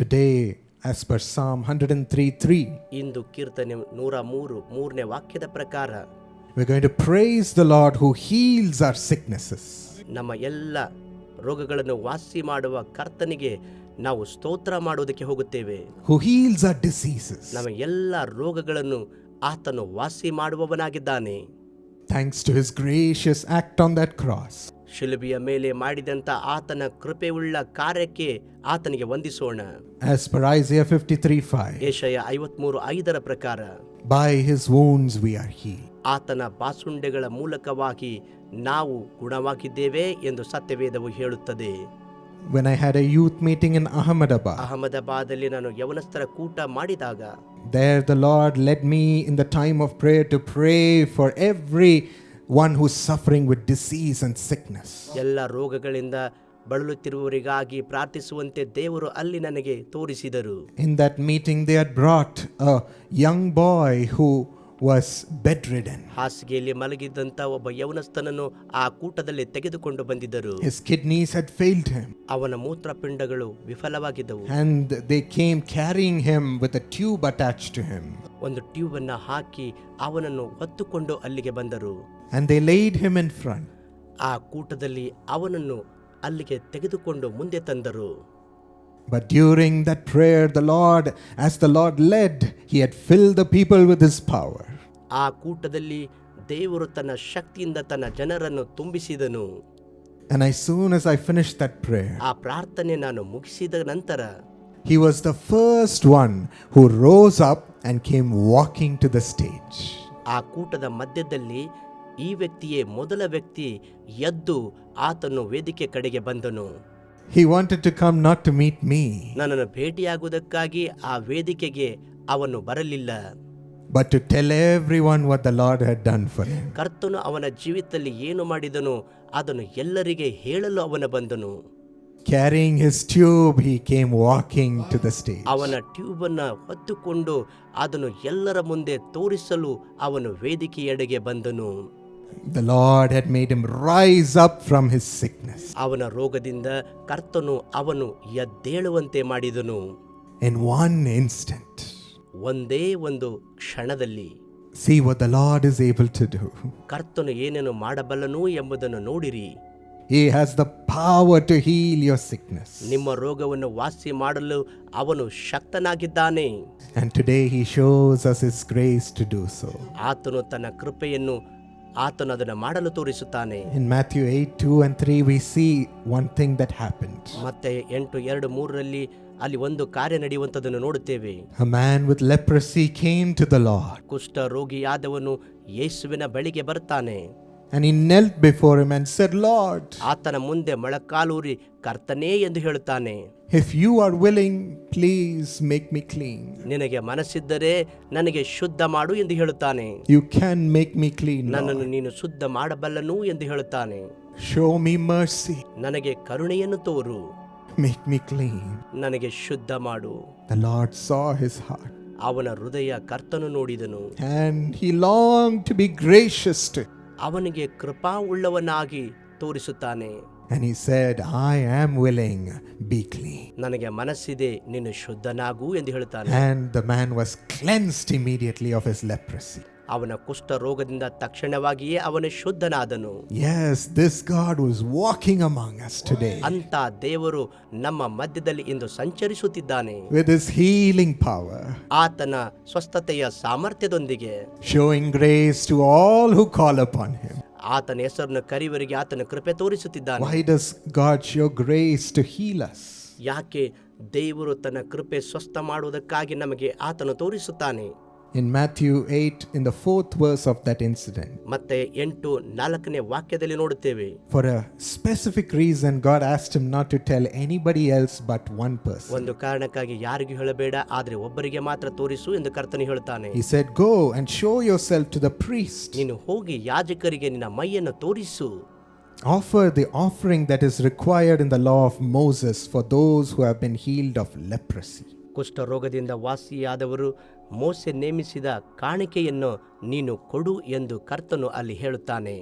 Today, as per Psalm 103:3, ಇಂದು ಕೀರ್ತನೆ ನೂರ ಮೂರು ಮೂರನೇ ವಾಕ್ಯದ ಪ್ರಕಾರ we're going to praise the Lord who heals our sicknesses. ನಮ್ಮ ಎಲ್ಲ ರೋಗಗಳನ್ನು ವಾಸಿ ಮಾಡುವ ಕರ್ತನಿಗೆ ನಾವು ಸ್ತೋತ್ರ ಮಾಡುವುದಕ್ಕೆ ಹೋಗುತ್ತೇವೆ who heals our diseases. ನಮ್ಮ ಎಲ್ಲ ರೋಗಗಳನ್ನು ಆತನು ವಾಸಿ ಮಾಡುವವನಾಗಿದ್ದಾನೆ Thanks to his gracious act on that cross. ಶಿಲುಬೆಯ ಮೇಲೆ ಮಾಡಿದಂಥ ಆತನ ಕೃಪೆಯುಳ್ಳ ಕಾರ್ಯಕ್ಕೆ ಆತನಿಗೆ ವಂದಿಸೋಣ As per Isaiah 53:5, ಏಷಯ ಐವತ್ಮೂರು ಐದರ ಪ್ರಕಾರ by his wounds we are healed. ಆತನ ಬಾಸುಂಡೆಗಳ ಮೂಲಕವಾಗಿ ನಾವು ಗುಣವಾಗಿದ್ದೇವೆ ಎಂದು ಸತ್ಯವೇದವು ಹೇಳುತ್ತದೆ When I had a youth meeting in Ahmedabad, ಅಹಮದಾಬಾದಲ್ಲಿ ನಾನು ಯವನಸ್ಥರ ಕೂಟ ಮಾಡಿದಾಗ there the Lord led me in the time of prayer to pray for every one who's suffering with disease and sickness. ಎಲ್ಲ ರೋಗಗಳಿಂದ ಬಳಲುತ್ತಿರುವವರಿಗಾಗಿ ಪ್ರಾರ್ಥಿಸುವಂತೆ ದೇವರು ಅಲ್ಲಿ ನನಗೆ ತೋರಿಸಿದರು In that meeting, they had brought a young boy who was bedridden. ಹಾಸಿಗೆಯಲ್ಲಿ ಮಲಗಿದ್ದಂಥ ಒಬ್ಬ ಯವನಸ್ಥನನ್ನು ಆ ಕೂಟದಲ್ಲಿ ತೆಗೆದುಕೊಂಡು ಬಂದಿದ್ದರು His kidneys had failed him, ಅವನ ಮೂತ್ರಪಿಂಡಗಳು ವಿಫಲವಾಗಿದ್ದವು and they came carrying him with a tube attached to him. ಒಂದು ಟ್ಯೂಬ್ ಅನ್ನ ಹಾಕಿ ಅವನನ್ನು ಹೊತ್ತುಕೊಂಡು ಅಲ್ಲಿಗೆ ಬಂದರು And they laid him in front. ಆ ಕೂಟದಲ್ಲಿ ಅವನನ್ನು ಅಲ್ಲಿಗೆ ತೆಗೆದುಕೊಂಡು ಮುಂದೆ ತಂದರು But during that prayer, the Lord, as the Lord led, he had filled the people with his power. ಆ ಕೂಟದಲ್ಲಿ ದೇವರು ತನ್ನ ಶಕ್ತಿಯಿಂದ ತನ್ನ ಜನರನ್ನು ತುಂಬಿಸಿದನು. And as soon as I finished that prayer, ಆ ಪ್ರಾರ್ಥನೆ ನಾನು ಮುಗಿಸಿದ ನಂತರ he was the first one who rose up and came walking to the stage. ಆ ಕೂಟದ ಮಧ್ಯದಲ್ಲಿ ಈ ವ್ಯಕ್ತಿಯೇ ಮೊದಲ ವ್ಯಕ್ತಿ ಎದ್ದು ಆತನು ವೇದಿಕೆ ಕಡೆಗೆ ಬಂದನು. He wanted to come not to meet me, ನನ್ನನ್ನು ಭೇಟಿಯಾಗುವುದಕ್ಕಾಗಿ ಆ ವೇದಿಕೆಗೆ ಅವನು ಬರಲಿಲ್ಲ. But to tell everyone what the Lord had done for him. ಕರ್ತನು ಅವನ ಜೀವಿತದಲ್ಲಿ ಏನು ಮಾಡಿದನು ಅದನ್ನು ಎಲ್ಲರಿಗೆ ಹೇಳಲು ಅವನ ಬಂದನು Carrying his tube, he came walking to the stage. ಅವನ ಟ್ಯೂಬ್ ಅನ್ನ ಹೊತ್ತುಕೊಂಡು ಅದನ್ನು ಎಲ್ಲರ ಮುಂದೆ ತೋರಿಸಲು ಅವನು ವೇದಿಕೆಯೆಡೆಗೆ ಬಂದನು The Lord had made him rise up from his sickness. ಅವನ ರೋಗದಿಂದ ಕರ್ತನು ಅವನು ಎದ್ದೇಳುವಂತೆ ಮಾಡಿದನು In one instant, ಒಂದೇ ಒಂದು ಕ್ಷಣದಲ್ಲಿ see what the Lord is able to do. ಕರ್ತನು ಏನೇನು ಮಾಡಬಲ್ಲನು ಎಂಬುದನ್ನು ನೋಡಿರಿ He has the power to heal your sickness. ನಿಮ್ಮ ರೋಗವನ್ನು ವಾಸಿ ಮಾಡಲು ಅವನು ಶಕ್ತನಾಗಿದ್ದಾನೆ And today he shows us his grace to do so. ಆತನು ತನ್ನ ಕೃಪೆಯನ್ನು ಆತನು ಅದನ್ನು ಮಾಡಲು ತೋರಿಸುತ್ತಾನೆ In Matthew 8 2 and 3, we see one thing that happened. ಮತ್ತೆ ಎಂಟು ಎರಡು ಮೂರರಲ್ಲಿ ಅಲ್ಲಿ ಒಂದು ಕಾರ್ಯ ನಡೆಯುವಂತದನ್ನು ನೋಡುತ್ತೇವೆ a man with leprosy came to the Lord ಕುಷ್ಠ ರೋಗಿಯಾದವನು ಯೇಸುವಿನ ಬಳಿಗೆ ಬರ್ತಾನೆ and he knelt before him and said, Lord, ಆತನ ಮುಂದೆ ಮೊಳಕಾಲೂರಿ ಕರ್ತನೇ ಎಂದು ಹೇಳುತ್ತಾನೆ if you are willing, please make me clean. ನಿನಗೆ ಮನಸ್ಸಿದ್ದರೆ ನನಗೆ ಶುದ್ಧ ಮಾಡು ಎಂದು ಹೇಳುತ್ತಾನೆ You can make me clean. Lord. ನನ್ನನ್ನು ನೀನು ಶುದ್ಧ ಮಾಡಬಲ್ಲನು ಎಂದು ಹೇಳುತ್ತಾನೆ Show me mercy. ನನಗೆ ಕರುಣೆಯನ್ನು ತೋರು Make me clean. ನನಗೆ ಶುದ್ಧ ಮಾಡು The Lord saw his heart ಅವನ ಹೃದಯ ಕರ್ತನು ನೋಡಿದನು and he longed to be gracious to him. ಅವನಿಗೆ ಕೃಪಾ ಉಳ್ಳವನಾಗಿ ತೋರಿಸುತ್ತಾನೆ And he said, I am willing, be clean. ನನಗೆ ಮನಸ್ಸಿದೆ ನೀನು ಶುದ್ಧನಾಗು ಎಂದು ಹೇಳುತ್ತಾನೆ And the man was cleansed immediately of his leprosy. ಅವನ ಕುಷ್ಠ ರೋಗದಿಂದ ತಕ್ಷಣವಾಗಿಯೇ ಅವನು ಶುದ್ಧನಾದನು. Yes, this God was walking among us today. ಅಂತ ದೇವರು ನಮ್ಮ ಮಧ್ಯದಲ್ಲಿ ಇಂದು ಸಂಚರಿಸುತ್ತಿದ್ದಾನೆ. With his healing power, ಆತನ ಸ್ವಸ್ಥತೆಯ ಸಾಮರ್ಥ್ಯದೊಂದಿಗೆ. Showing grace to all who call upon him. ಆತನ ಹೆಸರನ್ನು ಕರಿವರಿಗೆ ಆತನ ಕೃಪೆ ತೋರಿಸುತ್ತಿದ್ದಾನೆ. Why does God show grace to heal us? ಯಾಕೆ ದೇವರು ತನ್ನ ಕೃಪೆ ಸ್ವಸ್ಥ ಮಾಡುವುದಕ್ಕಾಗಿ ನಮಗೆ ಆತನು ತೋರಿಸುತ್ತಾನೆ? In Matthew 8, in the fourth verse of that incident, ಮತ್ತೆ ಎಂಟು ನಾಲ್ಕನೇ ವಾಕ್ಯದಲ್ಲಿ ನೋಡುತ್ತೇವೆ for a specific reason, God asked him not to tell anybody else but one person. ಒಂದು ಕಾರಣಕ್ಕಾಗಿ ಯಾರಿಗೂ ಹೇಳಬೇಡ ಆದ್ರೆ ಒಬ್ಬರಿಗೆ ಮಾತ್ರ ತೋರಿಸು ಎಂದು ಕರ್ತನು ಹೇಳುತ್ತಾನೆ He said, Go and show yourself to the priest. ನೀನು ಹೋಗಿ ಯಾಜಕರಿಗೆ ನಿನ್ನ ಮೈಯನ್ನು ತೋರಿಸು Offer the offering that is required in the law of Moses for those who have been healed of leprosy. ಕುಷ್ಠರೋಗದಿಂದ ವಾಸಿಯಾದವರು ಮೋಸೆ ನೇಮಿಸಿದ ಕಾಣಿಕೆಯನ್ನು ನೀನು ಕೊಡು ಎಂದು ಕರ್ತನು ಅಲ್ಲಿ ಹೇಳುತ್ತಾನೆ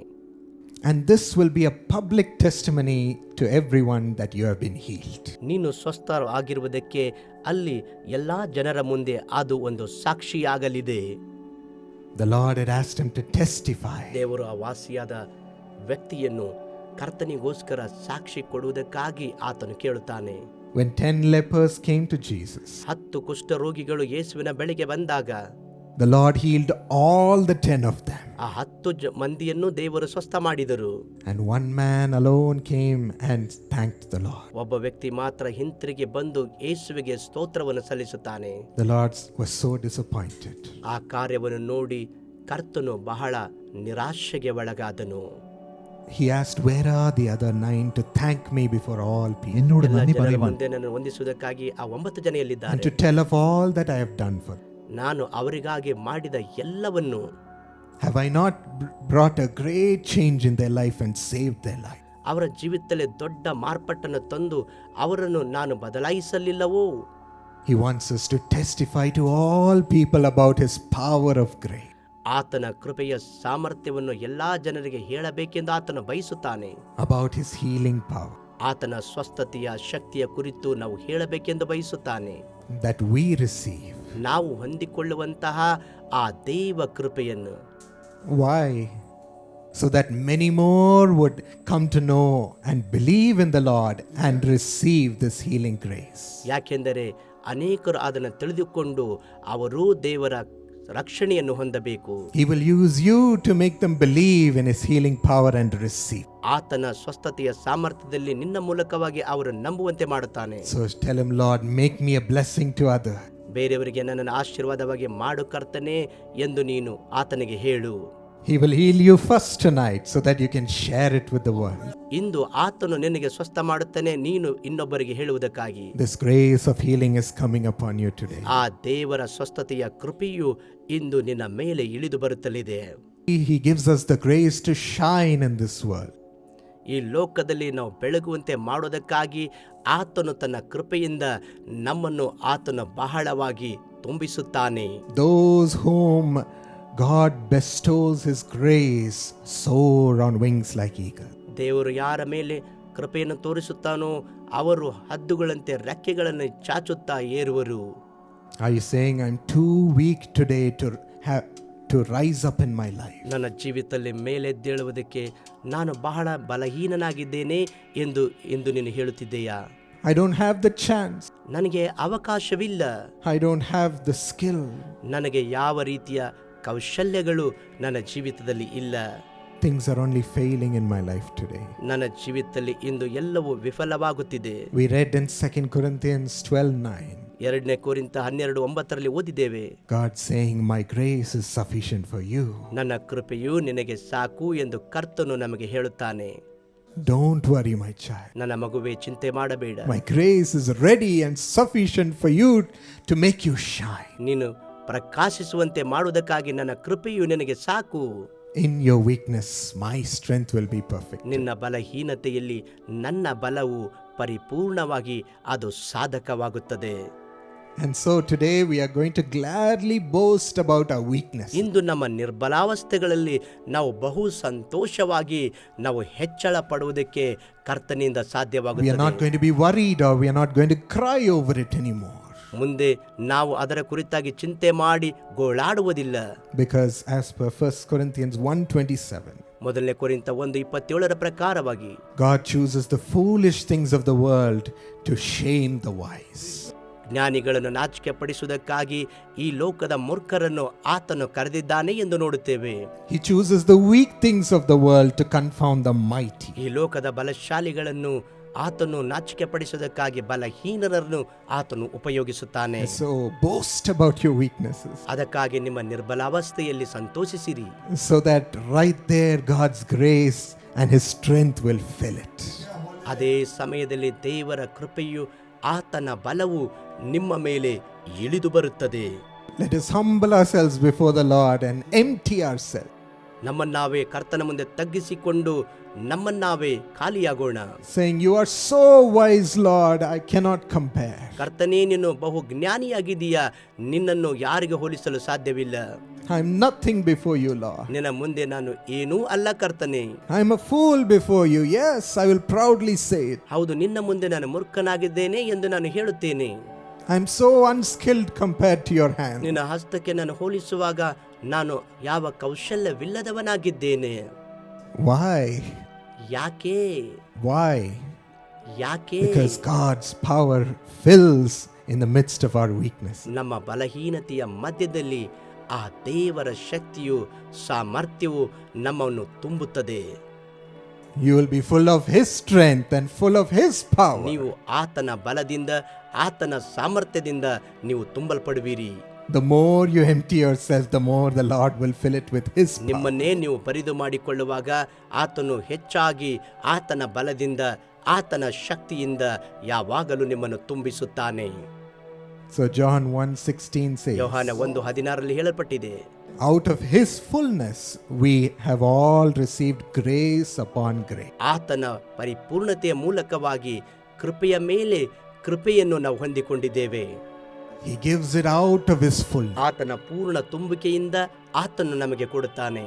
And this will be a public testimony to everyone that you have been healed. ನೀನು ಸ್ವಸ್ಥರು ಆಗಿರುವುದಕ್ಕೆ ಅಲ್ಲಿ ಎಲ್ಲಾ ಜನರ ಮುಂದೆ ಅದು ಒಂದು ಸಾಕ್ಷಿಯಾಗಲಿದೆ The Lord had asked him to testify. ದೇವರು ಆ ವಾಸಿಯಾದ ವ್ಯಕ್ತಿಯನ್ನು ಕರ್ತನಿಗೋಸ್ಕರ ಸಾಕ್ಷಿ ಕೊಡುವುದಕ್ಕಾಗಿ ಆತನು ಕೇಳುತ್ತಾನೆ When ten lepers came to Jesus, ಹತ್ತು ಕುಷ್ಠರೋಗಿಗಳು ಯೇಸುವಿನ ಬಳಿಗೆ ಬಂದಾಗ the Lord healed all the ten of them. ಆ ಹತ್ತು ಜ ಮಂದಿಯನ್ನು ದೇವರು ಸ್ವಸ್ಥ ಮಾಡಿದರು And one man alone came and thanked the Lord. ಒಬ್ಬ ವ್ಯಕ್ತಿ ಮಾತ್ರ ಹಿಂತಿರುಗಿ ಬಂದು ಯೇಸುವಿಗೆ ಸ್ತೋತ್ರವನ್ನು ಸಲ್ಲಿಸುತ್ತಾನೆ The Lord was so disappointed. ಆ ಕಾರ್ಯವನ್ನು ನೋಡಿ ಕರ್ತನು ಬಹಳ ನಿರಾಶೆಗೆ ಒಳಗಾದನು He asked, Where are the other nine to thank me before all people എന്നോട് ಎಲ್ಲ നന്ദി ಜನರ പറയുവാൻ ಮುಂದೆ ನನ್ನ ವಂದಿಸುವುದಕ್ಕಾಗಿ ಆ ಒಂಬತ್ತು ಜನ and ಎಲ್ಲಿದ್ದಾರೆ to tell of all that I have done for them? ನಾನು ಅವರಿಗಾಗಿ ಮಾಡಿದ ಎಲ್ಲವನ್ನು Have I not br- brought a great change in their life and saved their life? ಅವರ ಜೀವಿತದಲ್ಲಿ ದೊಡ್ಡ ಮಾರ್ಪಟ್ಟನ್ನು ತಂದು ಅವರನ್ನು ನಾನು ಬದಲಾಯಿಸಲಿಲ್ಲವೋ He wants us to testify to all people about His power of grace. ಆತನ ಕೃಪೆಯ ಸಾಮರ್ಥ್ಯವನ್ನು ಎಲ್ಲಾ ಜನರಿಗೆ ಹೇಳಬೇಕೆಂದು ಆತನು ಬಯಸುತ್ತಾನೆ about his healing power ಆತನ ಸ್ವಸ್ಥತೆಯ ಶಕ್ತಿಯ ಕುರಿತು ನಾವು ಹೇಳಬೇಕೆಂದು ಬಯಸುತ್ತಾನೆ that we receive. ನಾವು ಹೊಂದಿಕೊಳ್ಳುವಂತಹ ಆ ದೇವ ಕೃಪೆಯನ್ನು Why? So that many more would come to know and believe in the Lord and receive this healing grace. ಯಾಕೆಂದರೆ ಅನೇಕರು ಅದನ್ನು ತಿಳಿದುಕೊಂಡು ಅವರೂ ದೇವರ ರಕ್ಷಣೆಯನ್ನು ಹೊಂದಬೇಕು He will use you to make them believe in his healing power and receive. ಆತನ ಸ್ವಸ್ಥತೆಯ ಸಾಮರ್ಥ್ಯದಲ್ಲಿ ನಿನ್ನ ಮೂಲಕವಾಗಿ ಅವರು ನಂಬುವಂತೆ ಮಾಡುತ್ತಾನೆ So tell him, Lord, make me a blessing to other ಬೇರೆಯವರಿಗೆ ನನ್ನನ್ನು ಆಶೀರ್ವಾದವಾಗಿ ಮಾಡು ಕರ್ತನೆ ಎಂದು ನೀನು ಆತನಿಗೆ ಹೇಳು He will heal you first tonight so that you can share it with the world. ಇಂದು ಆತನು ನಿನಗೆ ಸ್ವಸ್ಥ ಮಾಡುತ್ತಾನೆ ನೀನು ಇನ್ನೊಬ್ಬರಿಗೆ ಹೇಳುವುದಕ್ಕಾಗಿ This grace of healing is coming upon you today. ಆ ದೇವರ ಸ್ವಸ್ಥತೆಯ ಕೃಪೆಯು ಇಂದು ನಿನ್ನ ಮೇಲೆ ಇಳಿದು ಬರುತ್ತಲಿದೆ He he gives us the grace to shine in this world. ಈ ಲೋಕದಲ್ಲಿ ನಾವು ಬೆಳಗುವಂತೆ ಮಾಡೋದಕ್ಕಾಗಿ ಆತನು ತನ್ನ ಕೃಪೆಯಿಂದ ನಮ್ಮನ್ನು ಆತನು ಬಹಳವಾಗಿ ತುಂಬಿಸುತ್ತಾನೆ Those whom God bestows His grace soar on wings like eagles. ದೇವರು ಯಾರ ಮೇಲೆ ಕೃಪೆಯನ್ನು ತೋರಿಸುತ್ತಾನೋ ಅವರು ಹದ್ದುಗಳಂತೆ ರೆಕ್ಕೆಗಳನ್ನು ಚಾಚುತ್ತಾ ಏರುವರು Are you saying I'm too weak today to have to rise up in my life? ನನ್ನ ಜೀವಿತದಲ್ಲಿ ಮೇಲೆದ್ದೇಳುವುದಕ್ಕೆ ನಾನು ಬಹಳ ಬಲಹೀನನಾಗಿದ್ದೇನೆ ಎಂದು ಎಂದು ನೀನು ಹೇಳುತ್ತಿದ್ದೀಯಾ I don't have the chance. ನನಗೆ ಅವಕಾಶವಿಲ್ಲ I don't have the skill. ನನಗೆ ಯಾವ ರೀತಿಯ ಕೌಶಲ್ಯಗಳು ನನ್ನ ಜೀವಿತದಲ್ಲಿ ಇಲ್ಲ Things are only failing in my life today. ನನ್ನ ಜೀವಿತದಲ್ಲಿ ಇಂದು ಎಲ್ಲವೂ ವಿಫಲವಾಗುತ್ತಿದೆ We read in second Corinthians 12:9, ಎರಡನೇ ಕೋರಿಂತ ಹನ್ನೆರಡು ಒಂಬತ್ತರಲ್ಲಿ ಓದಿದ್ದೇವೆ God saying, My grace is sufficient for you. ನನ್ನ ಕೃಪೆಯು ನಿನಗೆ ಸಾಕು ಎಂದು ಕರ್ತನು ನಮಗೆ ಹೇಳುತ್ತಾನೆ Don't worry, my child. ನನ್ನ ಮಗುವೆ ಚಿಂತೆ ಮಾಡಬೇಡ My grace is ready and sufficient for you to make you shine. ನೀನು ಪ್ರಕಾಶಿಸುವಂತೆ ಮಾಡುವುದಕ್ಕಾಗಿ ನನ್ನ ಕೃಪೆಯು ನನಗೆ ಸಾಕು. In you weakness my strength will be perfect ನಿನ್ನ ಬಲಹೀನತೆಯಲ್ಲಿ ನನ್ನ ಬಲವು ಪರಿಪೂರ್ಣವಾಗಿ ಅದು ಸಾಧಕವಾಗುತ್ತದೆ. And so today we are going to gladly boast about a weakness ಇಂದು ನಮ್ಮ ನಿರ್ಬಲಾವಸ್ಥೆಗಳಲ್ಲಿ ನಾವು ಬಹು ಸಂತೋಷವಾಗಿ ನಾವು ಹೆಚ್ಚಳ ಪಡುವುದಕ್ಕೆ ಕರ್ತನೆಯಿಂದ ಸಾಧ್ಯವಾಗುವುದು ಯಾ ನಾಟ್ ಗೋಯ್ to be worry ಡಾಕ್ಟ್ we're not going cry over it anymore ಮುಂದೆ ನಾವು ಅದರ ಕುರಿತಾಗಿ ಚಿಂತೆ ಮಾಡಿ ಗೋಳಾಡುವುದಿಲ್ಲ. Because as per first Corinthians one twenty seven ಮೊದಲನೇ ಕೊರಿಂತ ಒಂದು ಇಪ್ಪತ್ತೇಳರ ಪ್ರಕಾರವಾಗಿ God chooses the foolish things of the world to shame the wise ಜ್ಞಾನಿಗಳನ್ನು ನಾಚಿಕೆ ಪಡಿಸುವುದಕ್ಕಾಗಿ ಈ ಲೋಕದ ಮೂರ್ಖರನ್ನು ಆತನು ಕರೆದಿದ್ದಾನೆ ಎಂದು ನೋಡುತ್ತೇವೆ. He chooses the weak things of the world to confound the mighty ಈ ಲೋಕದ ಬಲಶಾಲಿಗಳನ್ನು ಆತನು ನಾಚಿಕೆ ಪಡಿಸುವುದಕ್ಕಾಗಿ ಬಲಹೀನರನ್ನು ಆತನು ಉಪಯೋಗಿಸುತ್ತಾನೆ. ಅದಕ್ಕಾಗಿ ನಿಮ್ಮ ನಿರ್ಬಲಾವಸ್ಥೆಯಲ್ಲಿ ಸಂತೋಷಿಸಿರಿ. So that right there God's grace and his strength will fill it ಅದೇ ಸಮಯದಲ್ಲಿ ದೇವರ ಕೃಪೆಯು ಆತನ ಬಲವು ನಿಮ್ಮ ಮೇಲೆ ಇಳಿದು ಬರುತ್ತದೆ. Let us humble ourselves before the Lord and empty ourself ನಮ್ಮನ್ನಾವೇ ಕರ್ತನ ಮುಂದೆ ತಗ್ಗಿಸಿಕೊಂಡು ನಮ್ಮನ್ನಾವೇ ಖಾಲಿಯಾಗೋಣ saying, You are so wise, Lord, I cannot compare. ಕರ್ತನೇ ನೀನು ಬಹು ಜ್ಞಾನಿಯಾಗಿದೀಯಾ ನಿನ್ನನ್ನು ಯಾರಿಗೆ ಹೋಲಿಸಲು ಸಾಧ್ಯವಿಲ್ಲ I'm nothing before you, Lord. ನಿನ್ನ ಮುಂದೆ ನಾನು ಏನೂ ಅಲ್ಲ ಕರ್ತನೆ I'm a fool before you. Yes, I will proudly say it. ಹೌದು ನಿನ್ನ ಮುಂದೆ ನಾನು ಮೂರ್ಖನಾಗಿದ್ದೇನೆ ಎಂದು ನಾನು ಹೇಳುತ್ತೇನೆ I'm so unskilled compared to your hand. ನಿನ್ನ ಹಸ್ತಕ್ಕೆ ನಾನು ಹೋಲಿಸುವಾಗ ನಾನು ಯಾವ ಕೌಶಲ್ಯವಿಲ್ಲದವನಾಗಿದ್ದೇನೆ Why? ಯಾಕೆ Why? ಯಾಕೆ Because God's power fills in the midst of our weakness. ನಮ್ಮ ಬಲಹೀನತೆಯ ಮಧ್ಯದಲ್ಲಿ ಆ ದೇವರ ಶಕ್ತಿಯು ಸಾಮರ್ಥ್ಯವು ನಮ್ಮನ್ನು ತುಂಬುತ್ತದೆ You will be full of His strength and full of His power. ನೀವು ಆತನ ಬಲದಿಂದ ಆತನ ಸಾಮರ್ಥ್ಯದಿಂದ ನೀವು ತುಂಬಲ್ಪಡುವಿರಿ The more you empty yourself, the more the Lord will fill it with His power. ನಿಮ್ಮನ್ನೇ ನೀವು ಬರಿದು ಮಾಡಿಕೊಳ್ಳುವಾಗ ಆತನು ಹೆಚ್ಚಾಗಿ ಆತನ ಬಲದಿಂದ ಆತನ ಶಕ್ತಿಯಿಂದ ಯಾವಾಗಲೂ ನಿಮ್ಮನ್ನು ತುಂಬಿಸುತ್ತಾನೆ So John 1:16 says, ಯೋಹಾನ ಒಂದು ಹದಿನಾರರಲ್ಲಿ ಹೇಳಲ್ಪಟ್ಟಿದೆ Out of His fullness we have all received grace upon grace. ಆತನ ಪರಿಪೂರ್ಣತೆಯ ಮೂಲಕವಾಗಿ ಕೃಪೆಯ ಮೇಲೆ ಕೃಪೆಯನ್ನು ನಾವು ಹೊಂದಿಕೊಂಡಿದ್ದೇವೆ He gives it out of His full ಆತನ ಪೂರ್ಣ ತುಂಬುಕೆಯಿಂದ ಆತನು ನಮಗೆ ಕೊಡುತ್ತಾನೆ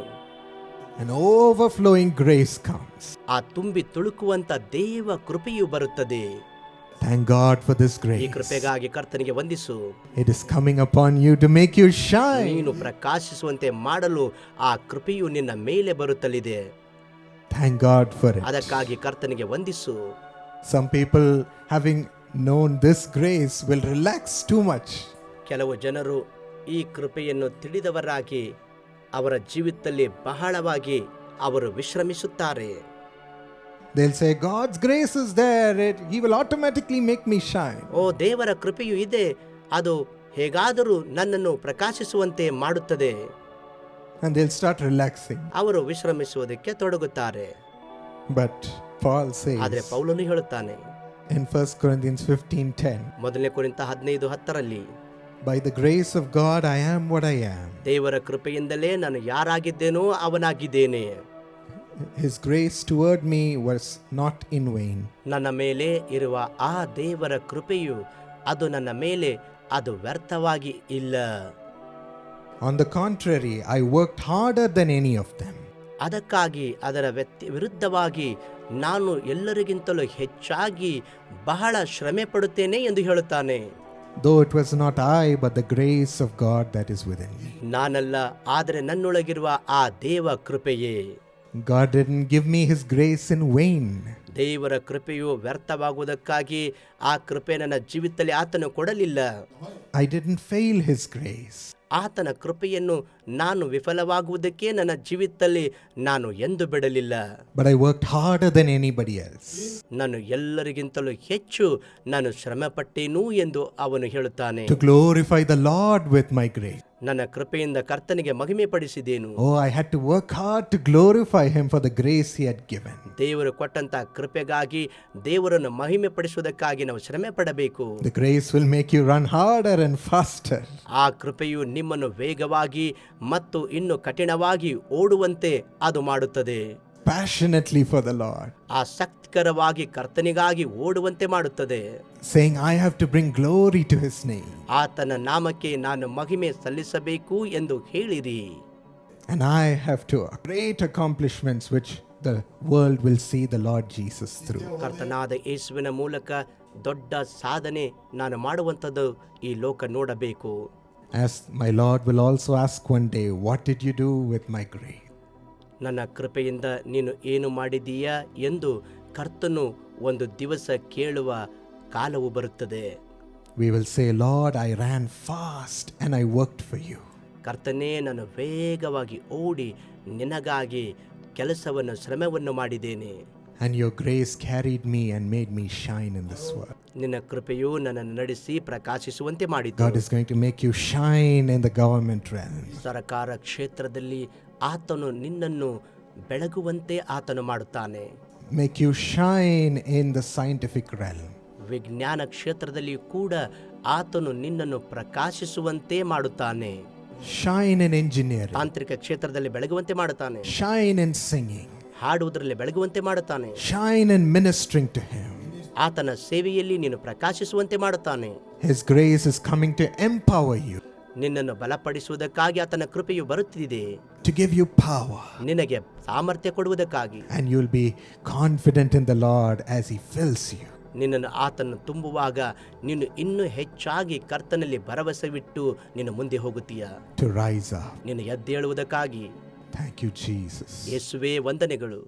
An overflowing grace comes. ಆ ತುಂಬಿ ತುಳುಕುವಂತ ದೇವ ಕೃಪೆಯು ಬರುತ್ತದೆ Thank God for this ಈ grace. ಕೃಪೆಗಾಗಿ ಕರ್ತನಿಗೆ ವಂದಿಸು It is coming upon you to make you shine. ನೀನು ಪ್ರಕಾಶಿಸುವಂತೆ ಮಾಡಲು ಆ ಕೃಪೆಯು ನಿನ್ನ ಮೇಲೆ ಬರುತ್ತಲಿದೆ Thank God for it. ಅದಕ್ಕಾಗಿ ಕರ್ತನಿಗೆ ವಂದಿಸು Some people, having known this grace, will relax too much. ಕೆಲವು ಜನರು ಈ ಕೃಪೆಯನ್ನು ತಿಳಿದವರಾಗಿ ಅವರ ಜೀವಿತದಲ್ಲಿ ಬಹಳವಾಗಿ ಅವರು ವಿಶ್ರಮಿಸುತ್ತಾರೆ They'll say, God's grace is there, it, He will automatically make me shine. ಓ ದೇವರ ಕೃಪೆಯು ಇದೆ ಅದು ಹೇಗಾದರೂ ನನ್ನನ್ನು ಪ್ರಕಾಶಿಸುವಂತೆ ಮಾಡುತ್ತದೆ And they'll start relaxing. ಅವರು ವಿಶ್ರಮಿಸುವುದಕ್ಕೆ ತೊಡಗುತ್ತಾರೆ But Paul ಆದರೆ says ಪೌಲನು ಹೇಳುತ್ತಾನೆ in 1 Corinthians 15:10, ಮೊದಲನೇ ಕುರಿತ ಹದಿನೈದು ಹತ್ತರಲ್ಲಿ By the grace of God, I am what I am. ದೇವರ ಕೃಪೆಯಿಂದಲೇ ನಾನು ಯಾರಾಗಿದ್ದೇನೋ ಅವನಾಗಿದ್ದೇನೆ His grace toward me was not in vain. ನನ್ನ ಮೇಲೆ ಇರುವ ಆ ದೇವರ ಕೃಪೆಯು ಅದು ನನ್ನ ಮೇಲೆ ಅದು ವ್ಯರ್ಥವಾಗಿ ಇಲ್ಲ On the contrary, I worked harder than any of them. ಅದಕ್ಕಾಗಿ ಅದರ ವ್ಯಕ್ತಿ ವಿರುದ್ಧವಾಗಿ ನಾನು ಎಲ್ಲರಿಗಿಂತಲೂ ಹೆಚ್ಚಾಗಿ ಬಹಳ ಶ್ರಮೆ ಪಡುತ್ತೇನೆ ಎಂದು ಹೇಳುತ್ತಾನೆ Though it was not I, but the grace of God that is within me. ನಾನಲ್ಲ ಆದರೆ ನನ್ನೊಳಗಿರುವ ಆ ದೇವ ಕೃಪೆಯೇ God didn't give me His grace in vain. ದೇವರ ಕೃಪೆಯು ವ್ಯರ್ಥವಾಗುವುದಕ್ಕಾಗಿ ಆ ಕೃಪೆ ನನ್ನ ಜೀವಿತದಲ್ಲಿ ಆತನು ಕೊಡಲಿಲ್ಲ I didn't fail His grace. ಆತನ ಕೃಪೆಯನ್ನು ನಾನು ವಿಫಲವಾಗುವುದಕ್ಕೆ ನನ್ನ ಜೀವಿತದಲ್ಲಿ ನಾನು ಎಂದು ಬಿಡಲಿಲ್ಲ But I worked harder than anybody else. ನಾನು ಎಲ್ಲರಿಗಿಂತಲೂ ಹೆಚ್ಚು ನಾನು ಶ್ರಮಪಟ್ಟೇನು ಎಂದು ಅವನು ಹೇಳುತ್ತಾನೆ To glorify the Lord with my grace. ನನ್ನ ಕೃಪೆಯಿಂದ ಕರ್ತನಿಗೆ ಮಹಿಮೆ ಪಡಿಸಿದೇನು Oh, I had to work hard to glorify Him for the grace He had given. ದೇವರು ಕೊಟ್ಟಂತ ಕೃಪೆಗಾಗಿ ದೇವರನ್ನು ಮಹಿಮೆ ಪಡಿಸುವುದಕ್ಕಾಗಿ ನಾವು ಶ್ರಮೆ ಪಡಬೇಕು The grace will make you run harder and faster. ಆ ಕೃಪೆಯು ನಿಮ್ಮನ್ನು ವೇಗವಾಗಿ ಮತ್ತು ಇನ್ನು ಕಠಿಣವಾಗಿ ಓಡುವಂತೆ ಅದು ಮಾಡುತ್ತದೆ. ಪ್ಯಾಷನೆಟ್ಲಿ ಫಾರ್ ದ ಲಾರ್ಡ್ ಆ ಕರ್ತನಿಗಾಗಿ ಓಡುವಂತೆ ಮಾಡುತ್ತದೆ. Saying I have to bring glory to his name ಆತನ ನಾಮಕ್ಕೆ ನಾನು ಮಹಿಮೆ ಸಲ್ಲಿಸಬೇಕು ಎಂದು ಹೇಳಿರಿ. And I have to great accomplishments which the world will see the Lord Jesus through ಕರ್ತನಾದ ಯೇಸುವಿನ ಮೂಲಕ ದೊಡ್ಡ ಸಾಧನೆ ನಾನು ಮಾಡುವಂಥದ್ದು ಈ ಲೋಕ ನೋಡಬೇಕು. As my Lord will also ask one day, What did you do with my grace? ನನ್ನ ಕೃಪೆಯಿಂದ ನೀನು ಏನು ಮಾಡಿದೀಯಾ ಎಂದು ಕರ್ತನು ಒಂದು ದಿವಸ ಕೇಳುವ ಕಾಲವು ಬರುತ್ತದೆ We will say, Lord, I ran fast and I worked for you. ಕರ್ತನೇ ನಾನು ವೇಗವಾಗಿ ಓಡಿ ನಿನಗಾಗಿ ಕೆಲಸವನ್ನು ಶ್ರಮವನ್ನು ಮಾಡಿದ್ದೇನೆ and your grace carried me and made me shine in this world ನಿನ್ನ ಕೃಪೆಯು ನನ್ನನ್ನು ನಡೆಸಿ ಪ್ರಕಾಶಿಸುವಂತೆ ಮಾಡಿ God is going to make you shine in the government realm ಸರಕಾರ ಕ್ಷೇತ್ರದಲ್ಲಿ ಆತನು ನಿನ್ನನ್ನು ಬೆಳಗುವಂತೆ ಆತನು ಮಾಡುತ್ತಾನೆ. Make you shine in the scientific realm ವಿಜ್ಞಾನ ಕ್ಷೇತ್ರದಲ್ಲಿ ಕೂಡ ಆತನು ನಿನ್ನನ್ನು ಪ್ರಕಾಶಿಸುವಂತೆ ಮಾಡುತ್ತಾನೆ. ಶೈನ್ ಇನ್ ಇಂಜಿನಿಯರ್ ತಾಂತ್ರಿಕ ಕ್ಷೇತ್ರದಲ್ಲಿ ಬೆಳಗುವಂತೆ ಮಾಡುತ್ತಾನೆ. ಶೈನ್ ಇನ್ ಸಿಂಗಿಂಗ್ ಹಾಡುವುದರಲ್ಲಿ ಬೆಳಗುವಂತೆ ಮಾಡುತ್ತಾನೆ Shine in ministering to Him. ಆತನ ಸೇವೆಯಲ್ಲಿ ನೀನು ಪ್ರಕಾಶಿಸುವಂತೆ ಮಾಡುತ್ತಾನೆ His grace is coming to empower you. ನಿನ್ನನ್ನು ಬಲಪಡಿಸುವುದಕ್ಕಾಗಿ ಆತನ ಕೃಪೆಯು ಬರುತ್ತಿದೆ to give you power. ನಿನಗೆ ಸಾಮರ್ಥ್ಯ ಕೊಡುವುದಕ್ಕಾಗಿ And you'll be confident in the Lord as He fills you. ನಿನ್ನನ್ನು ಆತನು ತುಂಬುವಾಗ ನೀನು ಇನ್ನೂ ಹೆಚ್ಚಾಗಿ ಕರ್ತನಲ್ಲಿ ಭರವಸೆ ಬಿಟ್ಟು ನಿನ್ನ ಮುಂದೆ ಹೋಗುತ್ತೀಯ to rise up. ನಿನ್ನ ಎದ್ದೇಳುವುದಕ್ಕಾಗಿ Thank you, Jesus. ಯೇಸುವೇ ವಂದನೆಗಳು